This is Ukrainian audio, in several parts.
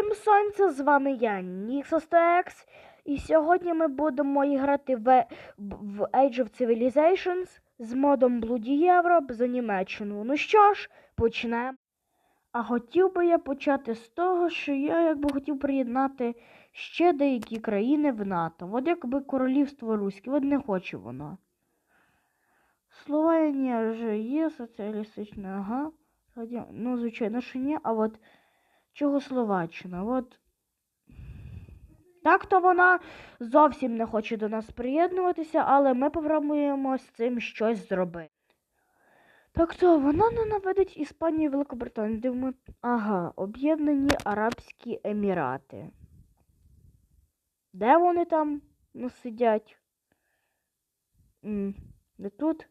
Всім сонця, з вами я, Nixostex, і сьогодні ми будемо грати в, в Age of Civilizations з модом Bloody Europe за Німеччину. Ну що ж, почнемо. А хотів би я почати з того, що я якби хотів приєднати ще деякі країни в НАТО. От якби королівство Руське, от не хоче воно. Словенія вже є, соціалістична, ага. Ну, звичайно, що ні, а от Чогословаччина. От. Так то вона зовсім не хоче до нас приєднуватися, але ми попробуємо з цим щось зробити. Так то вона ненавидить Іспанію і Великобританію. Дивимо. Ага, Об'єднані Арабські Емірати. Де вони там ну, сидять? Не тут.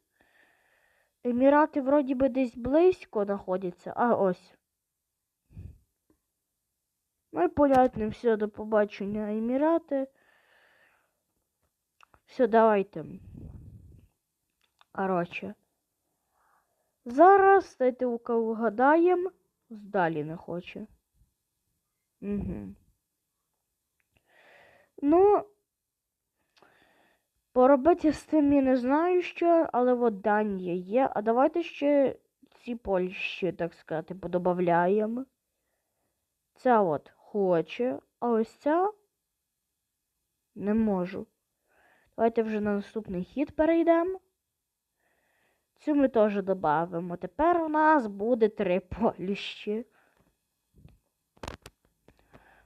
Емірати вроді би десь близько знаходяться. А ось. Ну і понятно, все, до побачення, Емірати. Все, давайте. Короче. Зараз, дайте у кого вгадаємо. Здалі не хоче. Угу. Ну, поробити з тим я не знаю що, але от Данія є. А давайте ще ці Польщі, так сказати, подобавляємо. Ця от хоче, а ось ця не можу. Давайте вже на наступний хід перейдемо. Цю ми теж додамо. Тепер у нас буде три Польщі.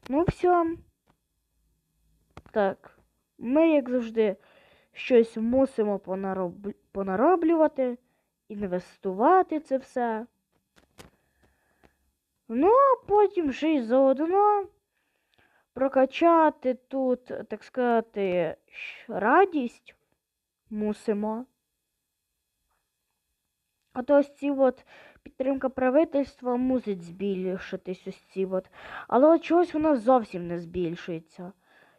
Ну, все. Так. Ми, як завжди, щось мусимо понароб... понароблювати, інвестувати це все. Ну, а потім ще й заодно прокачати тут, так сказати, радість мусимо. А то ось ці от підтримка правительства мусить збільшитись ось ці от. Але от чогось воно зовсім не збільшується.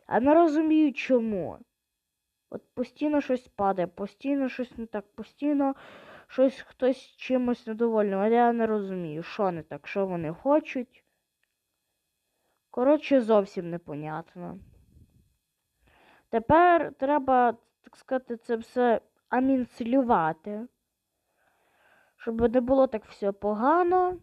Я не розумію чому. От постійно щось падає, постійно щось не так, постійно щось хтось чимось недовольний. А я не розумію, що не так, що вони хочуть. Коротше, зовсім непонятно. Тепер треба, так сказати, це все амінцелювати. Щоб не було так все погано.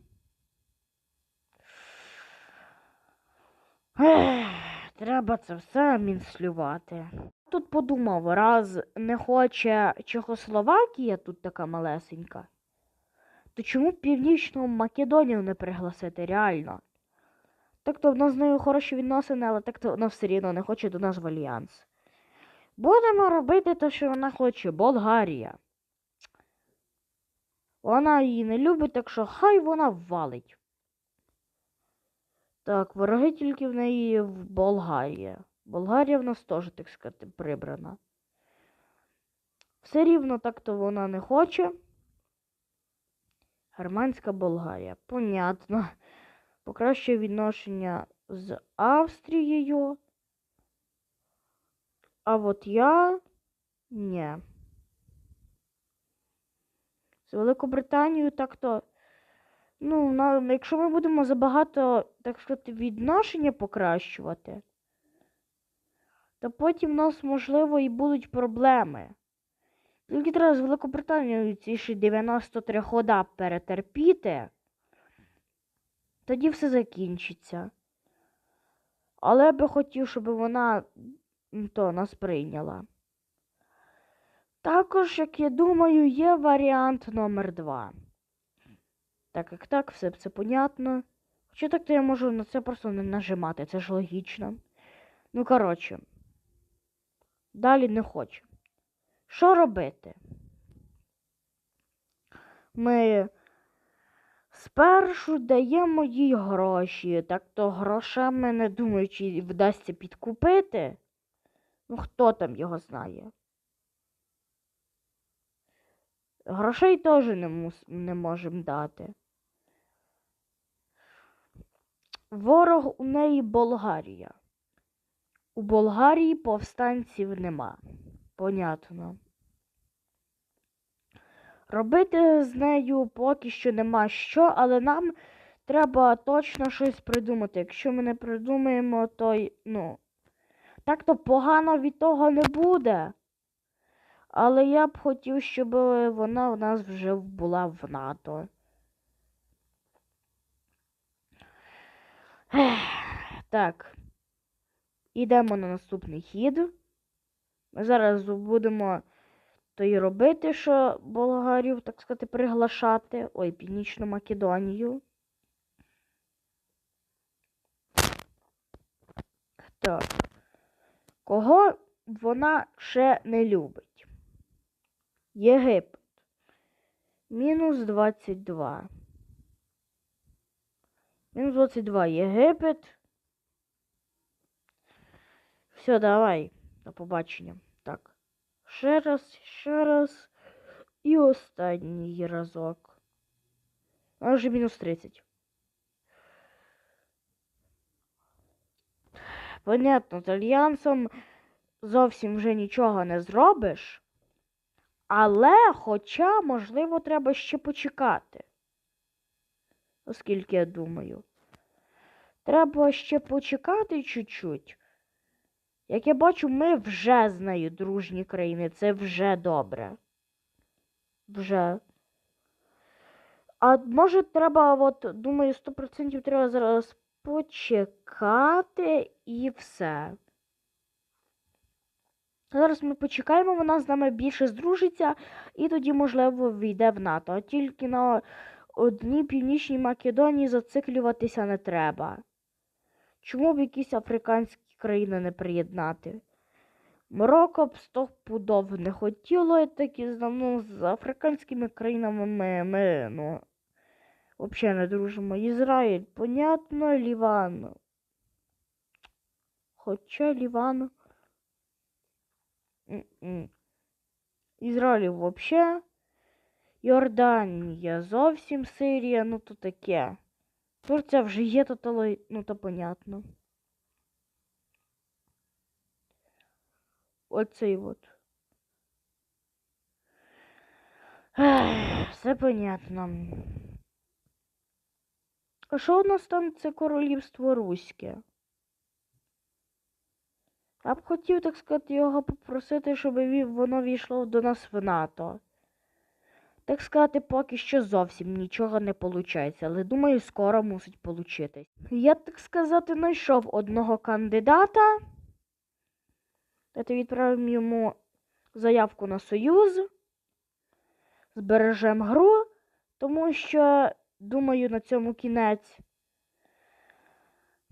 Ех, треба це все амінслювати. Тут подумав, раз не хоче Чехословакія тут така малесенька, то чому Північну Македонію не пригласити реально? Так то в нас з нею хороші відносини, але так то вона все рівно не хоче до нас в альянс. Будемо робити те, що вона хоче, Болгарія. Вона її не любить, так що хай вона валить. Так, вороги тільки в неї в Болгарії. Болгарія в нас теж, так сказати, прибрана. Все рівно так-то вона не хоче. Германська Болгарія. Понятно. Покращує відношення з Австрією. А от я ні. З Великобританією так-то. Ну, якщо ми будемо забагато, так сказати, відношення покращувати, то потім в нас, можливо, і будуть проблеми. Тільки треба з Великобританією ці ще 93 хода перетерпіти, тоді все закінчиться. Але я би хотів, щоб вона то нас прийняла. Також, як я думаю, є варіант номер 2. Так як так, все це понятно. Хоча так то я можу на це просто не нажимати, це ж логічно. Ну, коротше. Далі не хочу. Що робити? Ми спершу даємо їй гроші, так то грошами не думаю, чи вдасться підкупити. Ну, хто там його знає? Грошей теж не, мус... не можемо дати. Ворог у неї Болгарія. У Болгарії повстанців нема. Понятно. Робити з нею поки що нема що, але нам треба точно щось придумати. Якщо ми не придумаємо, то й, ну. Так то погано від того не буде. Але я б хотів, щоб вона в нас вже була в НАТО. Так. Ідемо на наступний хід. Ми зараз будемо то й робити, що болгарів, так сказати, приглашати. Ой, Північну Македонію. Так. Кого вона ще не любить? Єгипет. Мінус 22. Мінус 22 Єгипет. Все, давай. До побачення. Так. Ще раз, ще раз. І останній разок. А вже мінус 30. Понятно, з альянсом зовсім вже нічого не зробиш. Але, хоча, можливо, треба ще почекати. Оскільки я думаю. Треба ще почекати чуть-чуть. Як я бачу, ми вже з нею дружні країни. Це вже добре. Вже. А може треба, от, думаю, 100% треба зараз почекати і все. Зараз ми почекаємо, вона з нами більше здружиться, і тоді, можливо, війде в НАТО. Тільки на одній північній Македонії зациклюватися не треба. Чому б якісь африканські країни не приєднати? Марокко б стопудов не хотіло, і такі ну, з африканськими країнами ми, ми ну, взагалі не дружимо. Ізраїль, понятно, Ліван. Хоча Ліван. Ізраїль взагалі. Йорданія зовсім Сирія, ну то таке. Турція вже є, то, ну то понятно. Оцей от. Ех, Все понятно. А що у нас там це королівство Руське? Я б хотів, так сказати, його попросити, щоб воно війшло до нас в НАТО. Так сказати, поки що зовсім нічого не виходить, але думаю, скоро мусить получитись. Я, так сказати, знайшов одного кандидата. Давайте відправимо йому заявку на союз. Збережемо гру, тому що, думаю, на цьому кінець.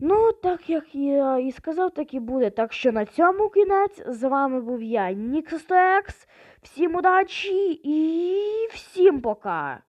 Ну, так як я і сказав, так і буде. Так що на цьому кінець з вами був я, Нікстекс. Всім удачі і всім пока!